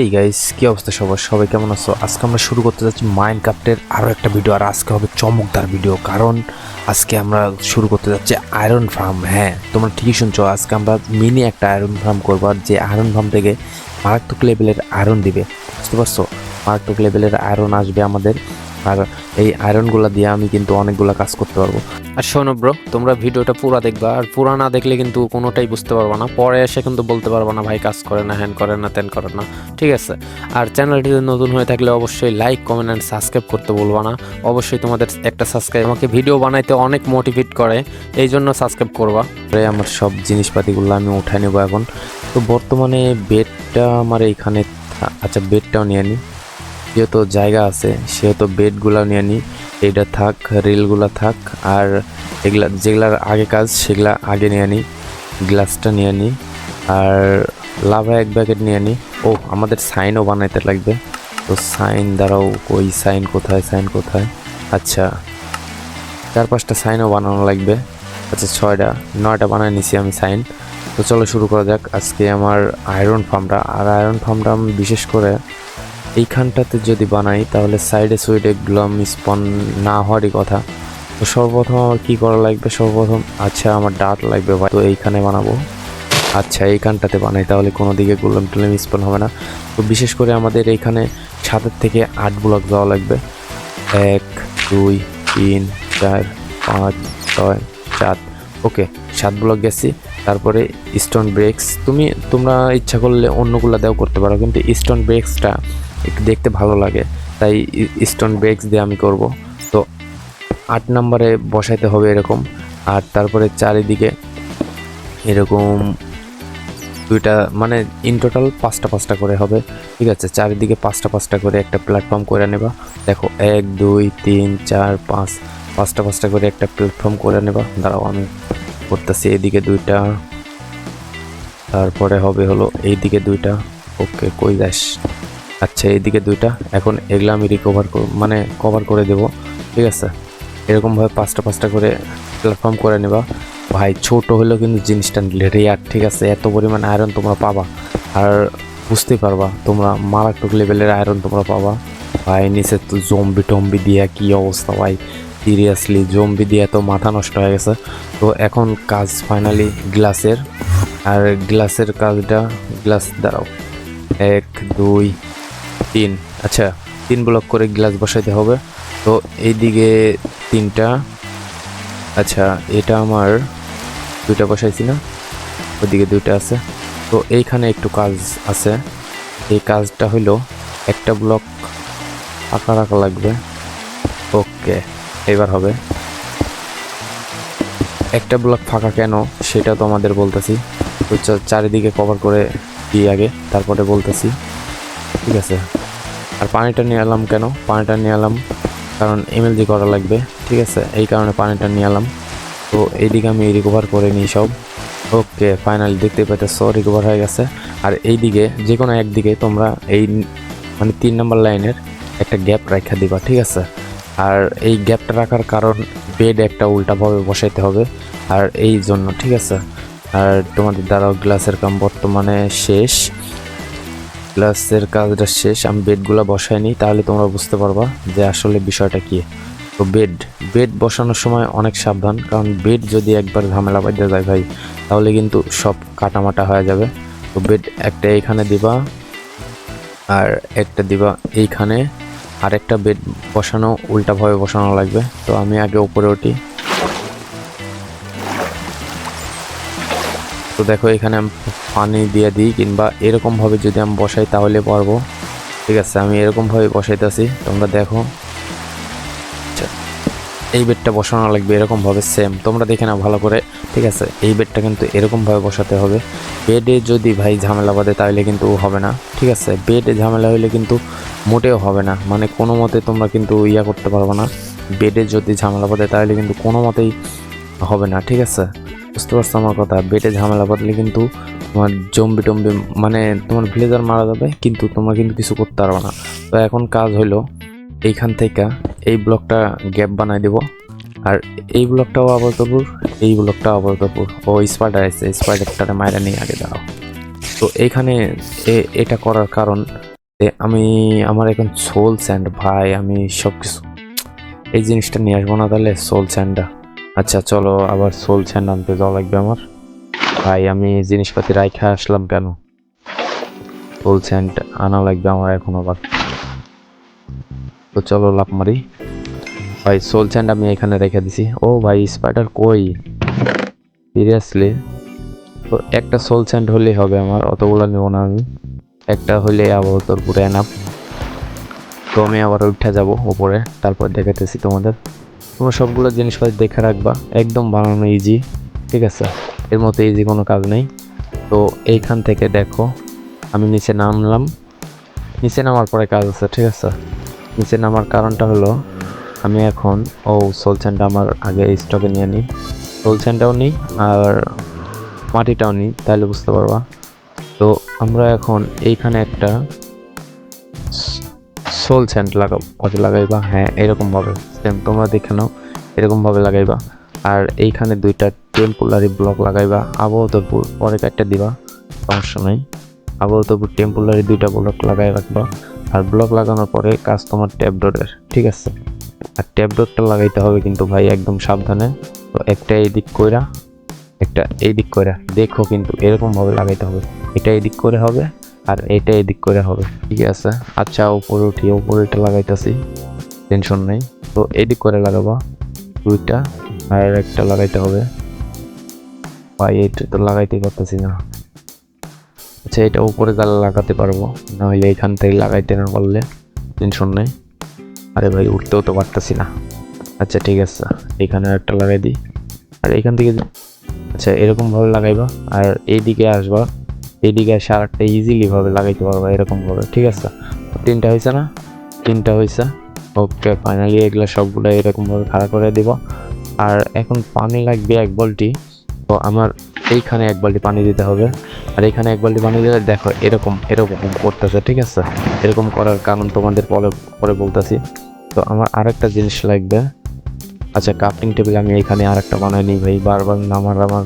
এই গাইস কি অবস্থা সবার? সবাই কেমন আছো? আজকে আমরা শুরু করতে যাচ্ছি মাইন্ড ক্রাফটের আরও একটা ভিডিও আর আজকে হবে চমকদার ভিডিও কারণ আজকে আমরা শুরু করতে যাচ্ছি আয়রন ফার্ম হ্যাঁ তোমরা ঠিকই শুনছো, আজকে আমরা মিনি একটা আয়রন ফার্ম করব, আর যে আয়রন ফার্ম থেকে মারাত্মক লেভেলের আয়রন দিবে। বুঝতে পারছ? মারাত্মক লেভেলের আয়রন আসবে আমাদের আর এই আয়রনগুলো দিয়ে আমি কিন্তু অনেকগুলো কাজ করতে পারব। আর শোনো ব্রো তোমরা ভিডিওটা পুরো দেখবা আর পুরো না দেখলে কিন্তু কোনোটাই বুঝতে পারবা না। পরে এসে কিন্তু বলতে পারবা না ভাই কাজ করে না হ্যান করে না তেন করে না। ঠিক আছে? আর চ্যানেলটিতে নতুন হয়ে থাকলে অবশ্যই লাইক কমেন্ট অ্যান্ড সাবস্ক্রাইব করতে বলব না। অবশ্যই তোমাদের একটা সাবস্ক্রাইব আমাকে ভিডিও বানাইতে অনেক মোটিভেট করে এই জন্য সাবস্ক্রাইব করবা। আমার সব জিনিসপাতিগুলো আমি উঠাই নেব এখন। তো বর্তমানে বেডটা আমার এইখানে আচ্ছা বেডটাও নিয়ে নিই যেহেতু জায়গা আছে, সেহেতু বেডগুলো নিয়ে নিই এইটা থাক, রিলগুলো থাক, আর এগুলা, যেগুলার আগে কাজ, সেগুলা আগে নিয়ে নিই গ্লাসটা নিয়ে নিই আর লাভা এক প্যাকেট নিয়ে নিই ও আমাদের সাইনও বানাইতে লাগবে। তো সাইন দ্বারাও ওই সাইন, কোথায় সাইন কোথায়? আচ্ছা চার পাঁচটা সাইনও বানানো লাগবে। আচ্ছা ছয়টা, নয়টা বানায় নিছি আমি সাইন। তো চলো শুরু করা যাক। আজকে আমার আয়রন ফার্মটা আর আয়রন ফার্মটা আমি বিশেষ করে এইখানটাতে যদি বানাই, তাহলে সাইডে সুইডে গ্লাম স্পন না হওয়ারই কথা। তো সর্বপ্রথম আমার কী করা লাগবে? সর্বপ্রথম আচ্ছা আমার ডাট লাগবে তো এইখানে বানাবো। আচ্ছা এইখানটাতে বানাই, তাহলে কোনো দিকে গোলাম টুলাম স্পন হবে না। তো বিশেষ করে আমাদের এইখানে সাতের থেকে আট ব্লক যাওয়া লাগবে। এক, দুই, তিন, চার, পাঁচ, ছয়, সাত। ওকে, সাত ব্লক গেছি। তারপরে স্টোন ব্রেক্স তুমি, তোমরা ইচ্ছা করলে অন্যগুলো দেও করতে পারো, কিন্তু স্টোন ব্রেক্সটা একটু দেখতে ভালো লাগে। তাই স্টোন ব্রেক্স দিয়ে আমি করব। তো আট নম্বরে বসাইতে হবে এরকম। আর তারপরে চারিদিকে এরকম দুইটা মানে ইন টোটাল পাঁচটা পাঁচটা করে হবে। ঠিক আছে, চারিদিকে পাঁচটা পাঁচটা করে একটা প্ল্যাটফর্ম করে নেবা। দেখো, এক, দুই, তিন, চার, পাঁচ, পাঁচটা পাঁচটা করে একটা প্ল্যাটফর্ম করে নেবা। দাঁড়াও, আমি করতেছি এদিকে দুইটা। তারপরে হবে হলো এইদিকে দুইটা। ওকে, কই যাস? আচ্ছা এইদিকে দুইটা। এখন এগুলো আমি রিকভার মানে কভার করে দেব। ঠিক আছে? এরকমভাবে পাঁচটা পাঁচটা করে প্ল্যাটফর্ম করে নেবা। ভাই, ছোট হলেও কিন্তু জিনিসটা রেয়ার ঠিক আছে? এত পরিমাণ আয়রন তোমরা পাবা। আর বুঝতেই পারবা, তোমরা মারাত্মক লেভেলের আয়রন তোমরা পাবা। ভাই, নিচে তো জম্বি টম্বি দিয়া কি অবস্থা ভাই? সিরিয়াসলি জম্বি দিয়ে তো মাথা নষ্ট হয়ে গেছে। তো এখন কাজ ফাইনালি গ্লাসের আর গ্লাসের কাজটা গ্লাস দাঁড়াও। এক, দুই তিন আচ্ছা তিন ব্লক করে গ্লাস বসাইতে হবে। তো এইদিকে তিনটা আচ্ছা এটা আমার দুইটা বসাইছি না, ওদিকে দুইটা আছে। তো এইখানে একটু কাজ আছে। এই কাজটা হইল একটা ব্লক আঁকা রাখা লাগবে। ওকে, এবার হবে। একটা ব্লক ফাঁকা কেন? সেটা তো আমাদের বলতেছি। তো চারিদিকে কভার করে দিই আগে, তারপরে বলতেছি। ঠিক আছে। আর পানিটা নিয়ে এলাম কেন? পানিটা নিয়ে এলাম কারণ এমএলজি করা লাগবে, ঠিক আছে? এই কারণে পানিটা নিয়ে এলাম। তো এইদিকে আমি রিকভার করে নিই সব। ওকে ফাইনালি দেখতে পাইতেছ রিকভার হয়ে গেছে। আর এইদিকে যে কোনো একদিকে তোমরা এই মানে তিন নম্বর লাইনের একটা গ্যাপ রাখা দিবা, ঠিক আছে? আর এই গ্যাপটা রাখার কারণ বেড একটা উল্টাভাবে বসাইতে হবে। আর এই জন্য, ঠিক আছে? আর তোমাদের দ্বারা গ্লাসের কাম বর্তমানে শেষ। গ্লাসের কাজটা শেষ, আমি বেডগুলো বসাই নিই তাহলে তোমরা বুঝতে পারবা যে আসলে বিষয়টা কি। তো বেড বেড বসানোর সময় অনেক সাবধান, কারণ বেড যদি একবার ঝামেলা বাজে যায় ভাই, তাহলে কিন্তু সব কাটামাটা হয়ে যাবে। তো বেড একটা এইখানে দিবা, আর একটা দিবা এইখানে, আর একটা বেড বসানো উল্টাভাবে বসানো লাগবে। তো আমি আগে উপরে উঠি। তো দেখো, এখানে আমি পানি দিয়ে দিই কিংবা এরকমভাবে যদি আমি বসাই তাহলে পারব। ঠিক আছে, আমি এরকমভাবে বসাইতেছি। তোমরা দেখো। আচ্ছা এই বেডটা বসানো লাগবে এরকমভাবে সেম তোমরা দেখে নাও ভালো করে। ঠিক আছে, এই বেডটা কিন্তু এরকমভাবে বসাতে হবে। বেডে যদি ভাই ঝামেলা বাঁধে তাহলে কিন্তু হবে না। ঠিক আছে, বেডে ঝামেলা হলে কিন্তু মোটেও হবে না। মানে কোনো মতে তোমরা কিন্তু ইয়া করতে পারবে না। বেডে যদি ঝামেলা বাঁধে তাহলে কিন্তু কোনো মতেই হবে না। ঠিক আছে বুঝতে পারছ আমার কথা? বেটে ঝামেলা বাঁধলে কিন্তু তোমার জম্বি টম্বি মানে তোমার ভিলেজার মারা যাবে, কিন্তু তোমরা কিন্তু কিছু করতে পারবে না। তো এখন কাজ হলো এইখান থেকে এই ব্লকটা গ্যাপ বানাই দেব। আর এই ব্লকটাও আবর্তপুর এই ব্লকটাও আবর্তপুর ও স্পাইডার আছে স্পাইডারটারে মায়েরা নিয়ে আগে দাঁড়াও। তো এইখানে এটা করার কারণ আমি, আমার এখন সোল স্যান্ড ভাই, আমি সব কিছু এই জিনিসটা নিয়ে আসব না তাহলে সোল স্যান্ডটা আচ্ছা চলো আবার স্যান্ড আনতে যাওয়া লাগবে আমার। ভাই, আমি জিনিসপাতি রাইখা আসলাম কেন? স্যান্ড আনা লাগবে আমার এখন আবার। তো চলো লাভ মারি। ভাই, সোল স্যান্ড আমি এখানে রেখে দিছি। ও ভাই স্পাইডার কই? সিরিয়াসলি তো একটা সোল স্যান্ড হলেই হবে আমার, অতগুলো নেব না আমি। একটা হলে আবার তোর পুরো এনাপ তো আমি আবার উঠে যাব উপরে, তারপর দেখাতেছি তোমাদের। তোমরা সবগুলো জিনিসপাতি দেখে রাখবা। একদম বানানো ইজি ঠিক আছে? এর মতো ইজি কোনো কাজ নেই। তো এইখান থেকে দেখো, আমি নিচে নামলাম। নিচে নামার পরে কাজ আছে, ঠিক আছে? নিচে নামার কারণটা হলো, আমি এখন, ও সোলসেনটা আমার আগে স্টকে নিয়ে নিই। সোলসেনটাও নিই আর মাটিটাও নিই, তাহলে বুঝতে পারবা। তো আমরা এখন এইখানে একটা সোল স্যান্ড লাগাবো কত লাগাইবা হ্যাঁ এরকমভাবে সেম তোমরা দেখে নাও, এরকমভাবে লাগাইবা। আর এইখানে দুইটা টেম্পোলারি ব্লক লাগাইবা আবহাওয়াতপুর পরে একটা দিবা, সমস্যা নাই। আবহাওয়াতপুর টেম্পোলারি দুইটা ব্লক লাগাই রাখবা, আর ব্লক লাগানোর পরে কাজ তোমার ট্যাব ডোরের ঠিক আছে? আর ট্যাব ডোরটা লাগাইতে হবে কিন্তু ভাই একদম সাবধানে, তো একটা এই দিক কইরা, একটা এই দিক কইরা, দেখো কিন্তু এরকম ভাবে লাগাইতে হবে। এটা এই দিক করে হবে আর এটা এদিক করে হবে। ঠিক আছে? আচ্ছা উপরে উঠি, উপরে এটা লাগাইতেছি। টেনশন নেই। তো এদিক করে লাগাবা। দুইটা, আর একটা লাগাইতে হবে। ভাই, এটা তো লাগাইতে পারতেছি না। আচ্ছা এটা উপরে গালে লাগাতে পারব। না হলে এখান থেকে লাগাইতে না পারলে টেনশন নেই। আরে ভাই, উঠতেও তো পারতেছি না। আচ্ছা ঠিক আছে। এখানে একটা লাগাই দিই। আর এখান থেকে আচ্ছা এরকম ভাবে লাগাইবা। আর এইদিকে আসবা। এইদিকে এসে আরেকটা ইজিলি ভাবে লাগাইতে পারবা, এরকম ভাবে, ঠিক আছে? তিনটা হয়েছে না? তিনটা হয়েছে ওকে ফাইনালি এগুলো সবগুলো এরকম ভাবে খাড়া করে দিব। আর এখন পানি লাগবে এক বালতি। তো আমার এইখানে এক বালতি পানি দিতে হবে। আর এখানে এক বালতি পানি দিলে দেখো এরকম এরকম করতেছে, ঠিক আছে? এরকম করার কারণ তোমাদের পরে পরে বলতেছি। তো আমার আরেকটা জিনিস লাগবে। আচ্ছা কাপটিং টেবিল আমি এখানে আরেকটা বানাই নিই ভাই। বারবার নামার আমার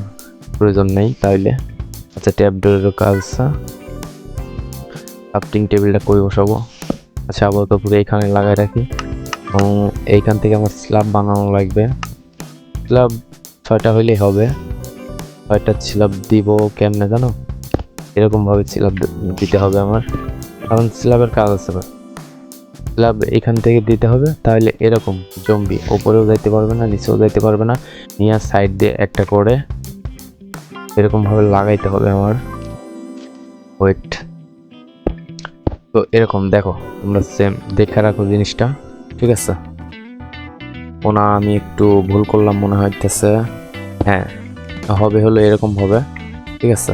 প্রয়োজন নেই তাইলে। আচ্ছা ট্যাব ডোরেরও কাজ কাপটিং টেবিলটা কই বসাবো? আচ্ছা আপাতত পুরো এখানে লাগাই রাখি। এবং এইখান থেকে আমার স্ল্যাব বানানো লাগবে। স্ল্যাব ছয়টা হইলেই হবে। ছয়টা স্ল্যাব দিব, কেমনে জানো? এরকমভাবে স্ল্যাব দিতে হবে আমার। কারণ স্ল্যাবের কাজ আছে স্ল্যাব এখান থেকে দিতে হবে, তাহলে এরকম জম্বি। ওপরেও যাইতে পারবে না, নিচেও যাইতে পারবে না। নিয়ে সাইড দিয়ে একটা করে এরকম ভাবে লাগাইতে হবে আমার। ওয়েট তো এরকম, দেখো, তোমরা সেম দেখে রাখো জিনিসটা, ঠিক আছে? ওনা, আমি একটু ভুল করলাম মনে হইতেছে। হ্যাঁ হবে হলো এরকম হবে, ঠিক আছে?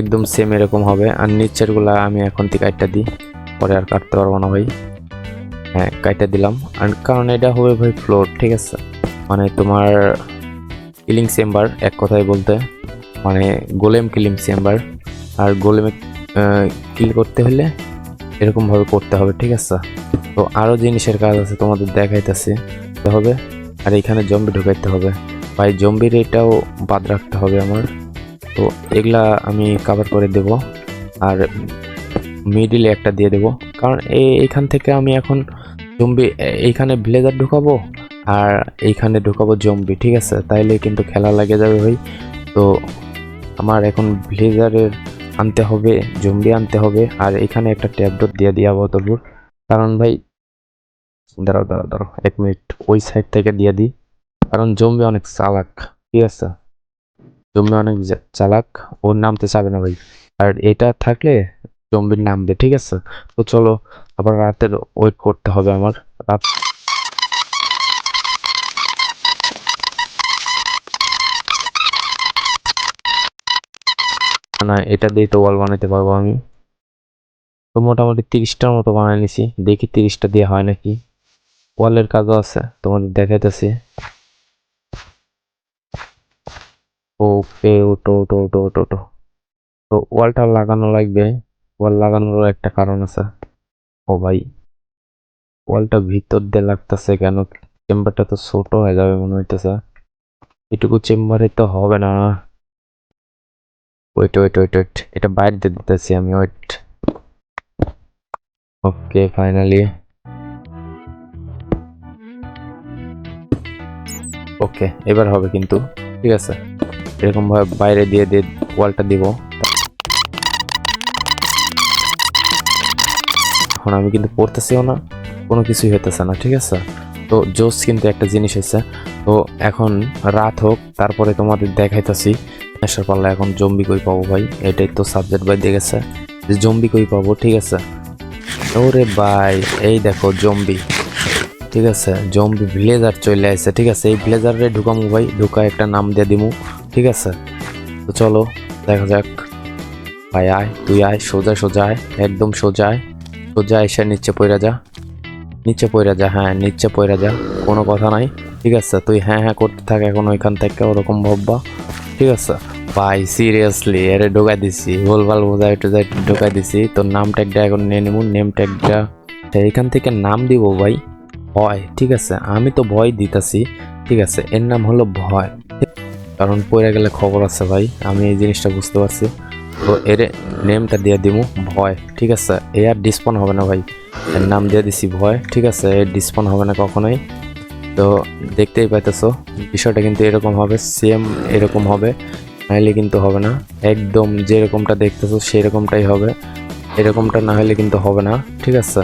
একদম সেম এরকম হবে। আর নিচেরগুলা আমি এখন থেকে কাটটা দিই, পরে আর কাটতে পারব না ভাই। হ্যাঁ কাইটা দিলাম। আর কারণ এটা হবে ভাই ফ্লোর ঠিক আছে? মানে তোমার কিলিং চেম্বার এক কথায় বলতে। মানে গোলেম কিলিং চেম্বার আর গোলেমে কিল করতে হলে এরকমভাবে করতে হবে, ঠিক আছে? তো আরও জিনিসের কাজ আছে তোমাদের দেখাইতেছে হবে। আর এখানে জম্বি ঢুকাইতে হবে। ভাই জম্বির এটাও বাদ রাখতে হবে আমার। তো এগুলা আমি কাভার করে দেব। আর মিডিলে একটা দিয়ে দেব। কারণ এই- এইখান থেকে আমি এখন জম্বি এইখানে ব্লেজার ঢুকাবো আর এইখানে ঢুকাবো জম্বি ঠিক আছে? তাইলে কিন্তু খেলা লাগে যাবে ভাই। তো আমার এখন ব্লেজারের আনতে হবে জম্বি আনতে হবে, আর এখানে একটা ট্যাবলেট দিয়ে দিয়ে তবুর কারণ ভাই, দাঁড়াও দাঁড়াও দাঁড়াও, এক মিনিট, ওই সাইড থেকে দিয়ে দিই। কারণ জম্বি অনেক চালাক, ঠিক আছে? জম্বি অনেক চালাক ওর নামতে চাবে না ভাই। আর এটা থাকলে জম্বির নামবে, ঠিক আছে? তো চলো, আবার রাতের ওয়েট করতে হবে আমার। রাত না এটা দিয়ে তো ওয়াল বানাইতে পারব আমি। তো মোটামুটি তিরিশটার মতো বানাই নিছি। দেখি তিরিশটা দিয়ে হয় নাকি। ওয়ালের কাজও আছে, তোমাদের দেখাইতেছি। ওকে ওটো ওটো ওটো ওটো ওটো। তো ওয়ালটা লাগানো লাগবে। ওয়াল লাগানোর একটা কারণ আছে। ও ভাই ওয়ালটা ভিতর দিয়ে লাগতেছে কেন? চেম্বারটা তো ছোট হয়ে যাবে মনে হইতেছে। এটুকু চেম্বারে তো হবে না। ওয়েট ওয়েট ওয়েট ওয়েট এটা বাইরে দিয়ে দিতেছি আমি ওয়েট ওকে ফাইনালি ওকে এবার হবে কিন্তু, ঠিক আছে? এরকম ভাবে বাইরে দিয়ে দিয়ে ওয়ালটা দিব। এখন আমি কিন্তু পড়তেছিও না, কোনো কিছুই হইতেছে না, ঠিক আছে? তো জোস কিন্তু একটা জিনিস হয়েছে তো এখন রাত হোক, তারপরে তোমাদের দেখাইতেছি আসার পাল্লা এখন জম্বি কই পাবো ভাই? এটাই তো সাবজেক্ট ভাই দেখেছে। যে জম্বি কই পাবো, ঠিক আছে? ওরে ভাই, এই দেখো জম্বি। ঠিক আছে? জম্বি ভিলেজার চলে আসছে, ঠিক আছে? এই ভিলেজারে ঢুকামু ভাই ঢুকা একটা নাম দিয়ে দিমু, ঠিক আছে? তো চলো, দেখা যাক। ভাই আয়, তুই আয়, সোজা সোজা আয়, একদম সোজা আয়। সোজা এসে নিচে পইরা যা। নিচে পইরা যা হ্যাঁ নিচে পইরা যা। কোনো কথা নাই, ঠিক আছে? তুই হ্যাঁ হ্যাঁ করতে থাক, এখন ওইখান থেকে ওরকম ভাববা। ঠিক আছে। ভাই সিরিয়াসলি এরে ঢোকাই দিছি। ভুলভাল বোঝাই টোঝাই ঢোকাই দিছি। তোর নাম ট্যাগটা এখন নিয়ে নেব নেম ট্যাগটা এখান থেকে নাম দিব ভাই। ভয়, ঠিক আছে। আমি তো ভয় দিতাছি, ঠিক আছে। এর নাম হলো ভয়। কারণ পড়ে গেলে খবর আছে ভাই। আমি এই জিনিসটা বুঝতে পারছি। তো এর নেমটা দিয়ে দিব ভয়, ঠিক আছে। এ আর ডিসপন হবে না ভাই। এর নাম দিয়ে দিছি ভয়, ঠিক আছে। এর ডিসপন হবে না কখনোই। তো দেখতেই পাইতেছো, বিষয়টা কিন্তু এরকম হবে সেম এরকম হবে, নাহলে কিন্তু হবে না। একদম যেরকমটা দেখতেছো, সেরকমটাই হবে। এরকমটা না হলে কিন্তু হবে না, ঠিক আছে?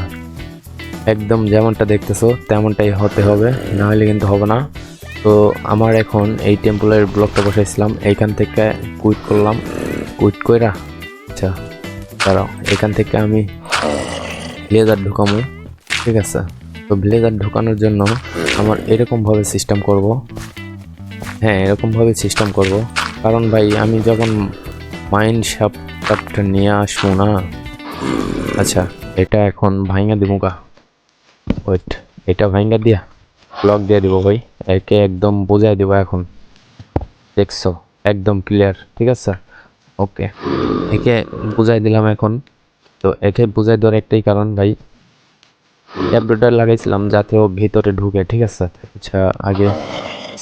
একদম যেমনটা দেখতেছো, তেমনটাই হতে হবে, না হলে কিন্তু হবে না। তো আমার এখন এই টেম্পলের ব্লকটা বসাইছিলাম, এইখান থেকে কুইট করলাম। কুইট কইরা আচ্ছা দাঁড়াও, এখান থেকে আমি লেজার ঢুকামো, ঠিক আছে? তো ব্লেজার ঢুকানোর জন্য আমার এরকমভাবে সিস্টেম করব। হ্যাঁ এরকমভাবে সিস্টেম করব। কারণ ভাই, আমি যখন মাইন্ড শাপটা নিয়ে আসব না আচ্ছা এটা এখন ভাইঙ্গা দিব গা। ওয়েট এটা ভাইঙ্গা দিয়া ব্লক দিয়ে দিব ভাই। একে একদম বোঝাই দিব এখন। দেখছ, একদম ক্লিয়ার ঠিক আছে? ওকে একে বুঝাই দিলাম এখন। তো একে বুঝাই দেওয়ার একটাই কারণ ভাই ট্যাবলেটটা লাগাইছিলাম যাতে ও ভিতরে ঢুকে, ঠিক আছে? আচ্ছা আগে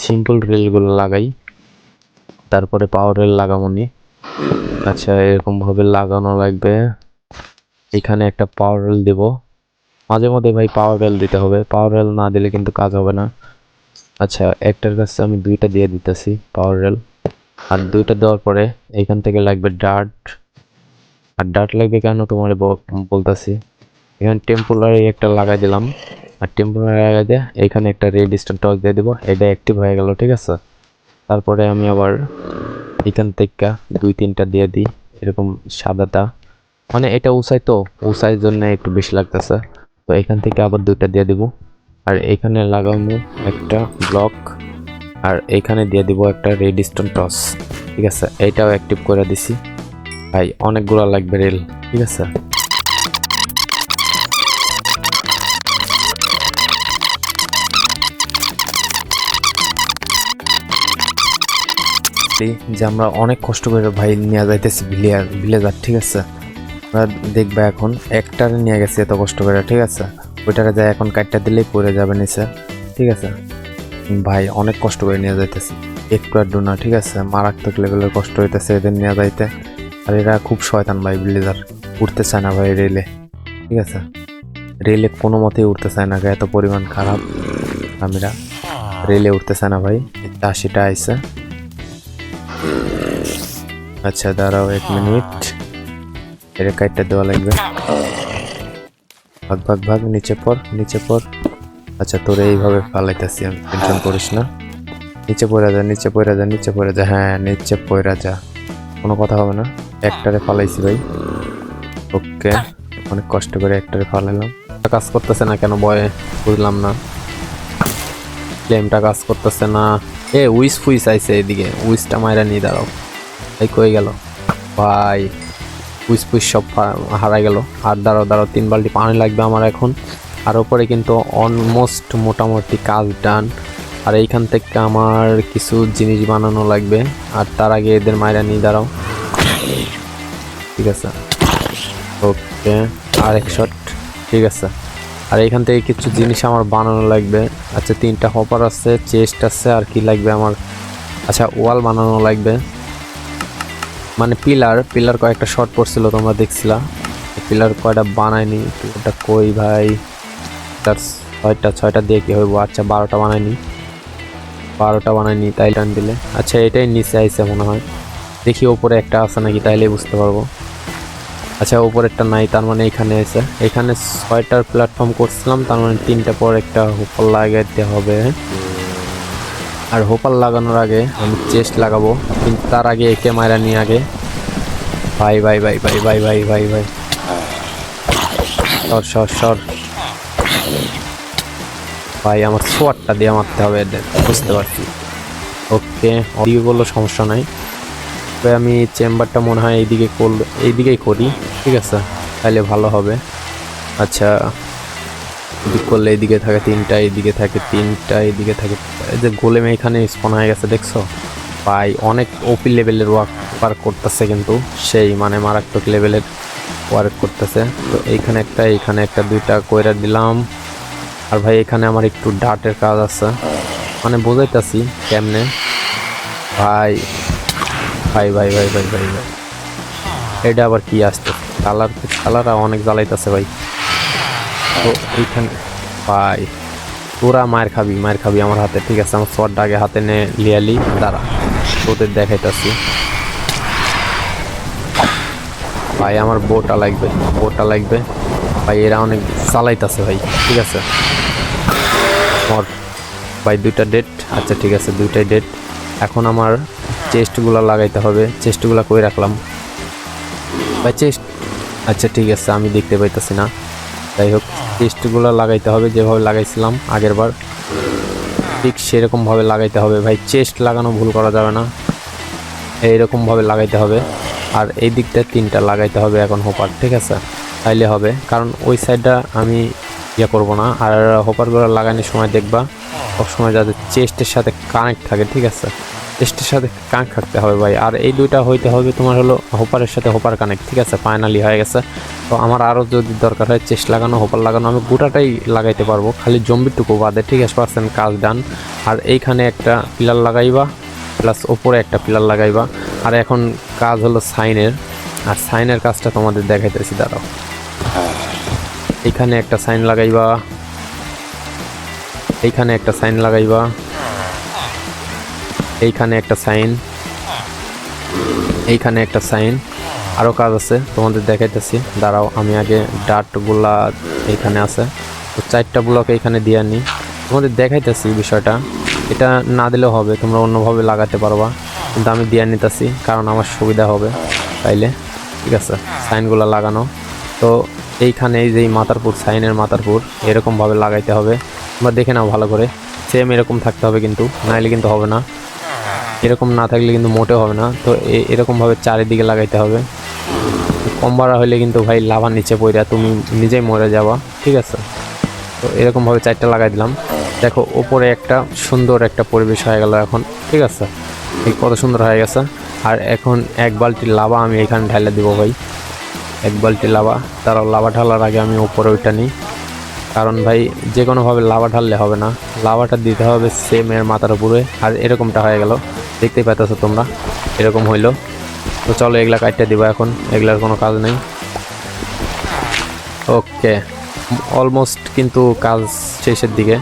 সিম্পল রেলগুলো লাগাই, তারপরে পাওয়ার রেল লাগামনি আচ্ছা এরকমভাবে লাগানো লাগবে। এখানে একটা পাওয়ার রেল দেব। মাঝে মধ্যে ভাই পাওয়ার রেল দিতে হবে। পাওয়ার রেল না দিলে কিন্তু কাজ হবে না। আচ্ছা একটার কাছে আমি দুইটা দিয়ে দিতেছি পাওয়ার রেল আর দুইটা দেওয়ার পরে এখান থেকে লাগবে ডার্ট আর ডার্ট লাগবে কেন তোমার বলতেছি? এখানে টেম্পোরারি একটা লাগাই দিলাম। আর টেম্পোরারি লাগাই দিয়ে এখানে একটা রেড স্টোন টস দিয়ে দিব। এটা অ্যাক্টিভ হয়ে গেল, ঠিক আছে? তারপরে আমি আবার এখান থেকে দুই, তিনটা দিয়ে দিই, এরকম সাদাটা। মানে এটা উঁচাই তো উঁচাইয়ের জন্য একটু বেশি লাগতেছে। তো এখান থেকে আবার দুইটা দিয়ে দিব। আর এখানে লাগানো একটা ব্লক আর এখানে দিয়ে দিব একটা রেড স্টোন টস ঠিক আছে? এইটাও অ্যাক্টিভ করে দিছি। ভাই, অনেকগুলো লাগবে রেল ঠিক আছে? যে আমরা অনেক কষ্ট করে ভাই নিয়ে যাইতেছি ভিলিয়ার ভিলেজার ঠিক আছে? দেখবে এখন একটারে নিয়ে গেছি এত কষ্ট করে, ঠিক আছে? ওইটারে যায় এখন কাটটা দিলেই পড়ে যাবে নিচে, ঠিক আছে? ভাই, অনেক কষ্ট করে নিয়ে যাইতেছি। একটু আড্ডু না, ঠিক আছে? মারাত্মক লেভেলের কষ্ট হইতেছে এদের নিয়ে যাইতে। আর এরা খুব শয়তান ভাই ভিলেজার উঠতে চায় না ভাই রেলে ঠিক আছে? রেলে কোনো মতেই উঠতে চায় না এত পরিমাণ খারাপ। আমিরা রেলে উঠতে চায় না ভাই। চাষিটা আইসে আচ্ছা দাঁড়াও এক মিনিট। এটা কাইটটা দেওয়া লাগবে। ভাগ ভাগ ভাগ, নিচে পর নিচে পর আচ্ছা তোরে এইভাবে ফালাইতেছি, আমি টেনশন করিস না। নিচে পড়ে যা, নিচে পড়ে যা, নিচে পড়ে যা। হ্যাঁ নিচে পড়ে যা। কোনো কথা হবে না। একটারে ফালাইছি ভাই। ওকে, অনেক কষ্ট করে একটারে ফালাইলাম। কাজ করতেছে না কেন বয়ে বুঝলাম না। ফ্লেমটা কাজ করতেছে না। এ উইস ফুইস আইছে এদিকে। উইসটা মাইরা নিয়ে দাঁড়াও। এই কই গেল? ভাই উইস ফুইস সব হারাই গেল। আর দাঁড়াও দাঁড়াও, তিন বালতি পানি লাগবে আমার এখন। আর ওপরে কিন্তু অলমোস্ট মোটামুটি কাজ ডান আর এইখান থেকে আমার কিছু জিনিস বানানো লাগবে। আর তার আগে এদের মায়েরা নিয়ে দাঁড়াও। ঠিক আছে? ওকে আর এক শট ঠিক আছে? আর এখান থেকে কিছু জিনিস আমার বানানো লাগবে। আচ্ছা তিনটা হপার আছে চেস্ট আছে, আর কি লাগবে আমার? আচ্ছা ওয়াল বানানো লাগবে। মানে পিলার পিলার কয়েকটা শর্ট পড়ছিল, তোমরা দেখছিলা। পিলার কয়টা বানায়নি পিলারটা কই ভাই? তার ছয়টা ছয়টা দিয়ে কি হইব? আচ্ছা বারোটা বানায়নি। বারোটা বানায়নি তাই টান দিলে। আচ্ছা এটাই নিচে আইসে মনে হয়। দেখি ওপরে একটা আছে নাকি, তাইলে বুঝতে পারব। আচ্ছা ওপরেরটা নাই, তার মানে এখানে এসে এখানে ছয়টার প্ল্যাটফর্ম করছিলাম, তার মানে তিনটা পর একটা হোপার লাগাইতে হবে। আর হোপার লাগানোর আগে আমি চেস্ট লাগাবো, কিন্তু তার আগে একে মায়েরা নিয়ে আগে। ভাই ভাই ভাই ভাই ভাই ভাই ভাই ভাই। সর সর সর। ভাই, আমার সোয়ারটা দিয়ে মারতে হবে এদের বুঝতে পারছি। ওকে করলে সমস্যা নাই। তবে আমি চেম্বারটা মনে হয় এইদিকে করলে এইদিকেই করি, ঠিক আছে? তাহলে ভালো হবে। আচ্ছা এদিক করলে এইদিকে থাকে তিনটা, এইদিকে থাকে তিনটা, এইদিকে থাকে, এই যে গোলেম এখানে স্পন হয়ে গেছে, দেখছ? ভাই, অনেক ওপি লেভেলের ওয়ার্ক ওয়ার্ক করতেছে কিন্তু, সেই মানে মারাত্মক লেভেলের ওয়ার্ক করতেছে। তো এইখানে একটা এইখানে একটা, দুইটা কইরা দিলাম। আর ভাই, এখানে আমার একটু ডাটের কাজ আছে। মানে বোঝাইতাছি কেমনে? ভাই ভাই ভাই ভাই ভাই ভাই ভাই। এটা আবার কি আসছে? কালার কালার অনেক জ্বালাইতেছে ভাই। তো এইখানে ভাই, তোরা মায়ের খাবি মায়ের খাবি আমার হাতে, ঠিক আছে? আমার শর্ট আগে হাতে নে লিয়ালি দাঁড়া। তোদের দেখাইতাছি। ভাই, আমার বোটা লাগবে বোটা লাগবে। ভাই, এরা অনেক চালাইতাছে ভাই, ঠিক আছে? আমার ভাই, দুইটা ডেট আচ্ছা ঠিক আছে, দুইটাই ডেট এখন আমার চেস্টগুলো লাগাইতে হবে, চেস্টগুলো কই রাখলাম? ভাই, চেস্ট আচ্ছা ঠিক আছে, আমি দেখতে পাইতেছি না। যাই হোক, চেস্টগুলো লাগাইতে হবে যেভাবে লাগাইছিলাম আগের বার। ঠিক সেরকমভাবে লাগাইতে হবে। ভাই, চেস্ট লাগানো ভুল করা যাবে না। এইরকমভাবে লাগাইতে হবে। আর এই দিকটা তিনটা লাগাইতে হবে এখন হোপার ঠিক আছে? তাইলে হবে। কারণ ওই সাইডটা আমি ইয়ে করব না। আর হোপারগুলো লাগানোর সময় দেখবা, সবসময় যাতে চেস্টের সাথে কানেক্ট থাকে, ঠিক আছে? চেস্টের সাথে কানেক্ট থাকতে হবে ভাই। আর এই দুইটা হইতে হবে তোমার হলো হোপারের সাথে হোপার কানেক্ট ঠিক আছে? ফাইনালি হয়ে গেছে। তো আমার আরও যদি দরকার হয় চেস্ট লাগানো, হোপার লাগানো, আমি গোটাটাই লাগাইতে পারব। খালি জম্বিটুকু বাদে, ঠিক আছে? পার্সেন্ট কাজ ডান আর এইখানে একটা পিলার লাগাইবা প্লাস ওপরে একটা পিলার লাগাইবা। আর এখন কাজ হলো সাইনের। আর সাইনের কাজটা তোমাদের দেখাইতেছি, দাঁড়াও। এখানে একটা সাইন লাগাইবা। এইখানে একটা সাইন লাগাইবা। এইখানে একটা সাইন। এইখানে একটা সাইন। আরও কাজ আছে, তোমাদের দেখাইতেছি। দাঁড়াও, আমি আগে ডাটগুলা এইখানে আছে। তো চারটা ব্লক এইখানে দিয়ে আনি। তোমাদের দেখাইতেছি বিষয়টা। এটা না দিলেও হবে, তোমরা অন্যভাবে লাগাতে পারবা। কিন্তু আমি দিয়ে নিতেছি, কারণ আমার সুবিধা হবে তাইলে। ঠিক আছে, সাইনগুলো লাগানো। তো এইখানে এই যে মাতারপুর, সাইনের মাতারপুর, এরকমভাবে লাগাইতে হবে। তোমরা দেখে নাও ভালো করে। সেম এরকম থাকতে হবে কিন্তু, নাইলে কিন্তু হবে না। এরকম না থাকলে কিন্তু মোটেও হবে না। তো এরকমভাবে চারিদিকে লাগাইতে হবে। কম বাড়া হলে কিন্তু ভাই লাভার নিচে পড়ে তুমি নিজেই মরে যাবা, ঠিক আছে? তো এরকমভাবে চারটা লাগাই দিলাম। দেখো, ওপরে একটা সুন্দর একটা পরিবেশ হয়ে গেল এখন, ঠিক আছে? কত সুন্দর হয়ে গেছে। আর এখন এক বালতি লাভা আমি এখানে ঢালে দিব ভাই। এক বালতি লাভা। তারা লাভা ঢালার আগে আমি ওপরে ওইটা নিই। কারণ ভাই যে কোনোভাবে লাভা ঢাললে হবে না। লাভাটা দিতে হবে সেম এর মাথার উপরে। আর এরকমটা হয়ে গেল। দেখতেই পাইতেছো তোমরা, এরকম হইল। তো চলো এগুলা কাটতে দিব এখন, এগুলার কোনো কাজ নেই। ওকে, অলমোস্ট কিন্তু কাজ শেষের দিকে।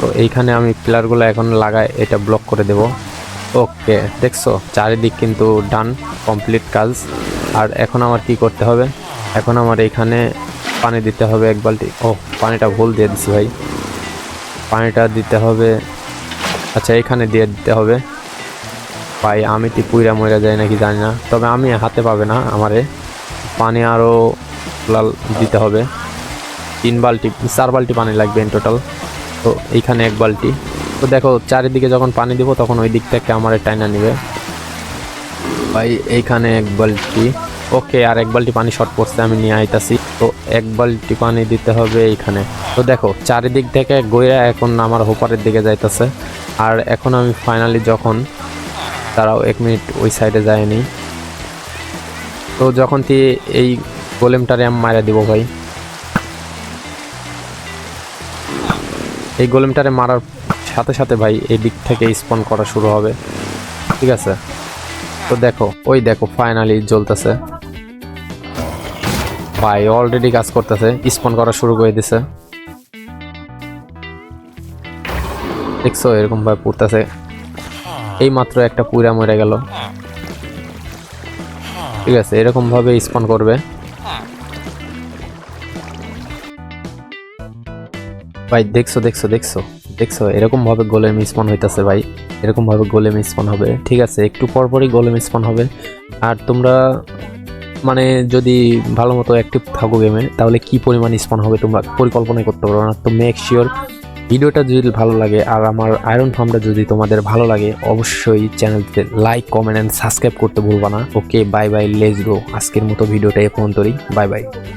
তো এইখানে আমি পিলারগুলো এখন লাগাই, এটা ব্লক করে দেব। ওকে, দেখছ, চারিদিক কিন্তু ডান, কমপ্লিট কাজ। আর এখন আমার কি করতে হবে? এখন আমার এইখানে পানি দিতে হবে এক বালতি। ও, পানিটা ভুল দিয়ে দিছি ভাই। পানিটা দিতে হবে আচ্ছা এখানে দিয়ে দিতে হবে। ভাই আমি তি পুইরা মরে যায় নাকি জানি না। তবে আমি হাতে পাবে না, আমারে পানি আরও লাল দিতে হবে। তিন বালতি, চার বালতি পানি লাগবে ইন টোটাল তো এইখানে এক বালতি। তো দেখো, চারিদিকে যখন পানি দিব, তখন ওই দিক থেকে আমার টাইনা নিবে। ভাই, এইখানে এক বালতি। ওকে, আর এক বালতি পানি শর্ট পড়ছে আমি নিয়ে আইতাছি। তো এক বালতি পানি দিতে হবে এইখানে। তো দেখো, চারিদিক থেকে গইরা এখন আমার হোপারের দিকে যাইতেছে। আর এখন আমি ফাইনালি যখন তারাও এক মিনিট ওই সাইডে যায়নি। তো যখন তুই এই গোলেমটারে আমি মারা দিব ভাই। এই গোলেমটারে মারার সাথে সাথে ভাই এই দিক থেকে স্পন করা শুরু হবে। ঠিক আছে? তো দেখো, ওই দেখো ফাইনালি জ্বলতেছে। ভাই অলরেডি কাজ করতেছে স্পন করা শুরু করে দিছে। দেখছ, এরকম ভাবে পড়তেছে। এই মাত্র একটা পুরা মরে গেল। ঠিক আছে এরকম ভাবে স্পন করবে। ভাই, দেখছ দেখছ দেখছ দেখছ এরকম ভাবে গোলেম স্পন হইতাছে ভাই। এরকম ভাবে গোলেম স্পন হবে। ঠিক আছে, একটু পর পরই গোলেম স্পন হবে। আর তোমরা মানে যদি ভালো মতো অ্যাক্টিভ থাকো গেমে তাহলে কি পরিমাণ স্পন হবে তোমরা পরিকল্পনা করতে পারো না। তো মেক শিওর ভিডিওটা যদি ভালো লাগে আর আমার আয়রন ফার্মটা যদি তোমাদের ভালো লাগে, অবশ্যই চ্যানেলটিতে লাইক কমেন্ট অ্যান্ড সাবস্ক্রাইব করতে ভুলবা না। Okay bye bye let's go আজকের মতো ভিডিওটা এ পর্যন্তই। Bye bye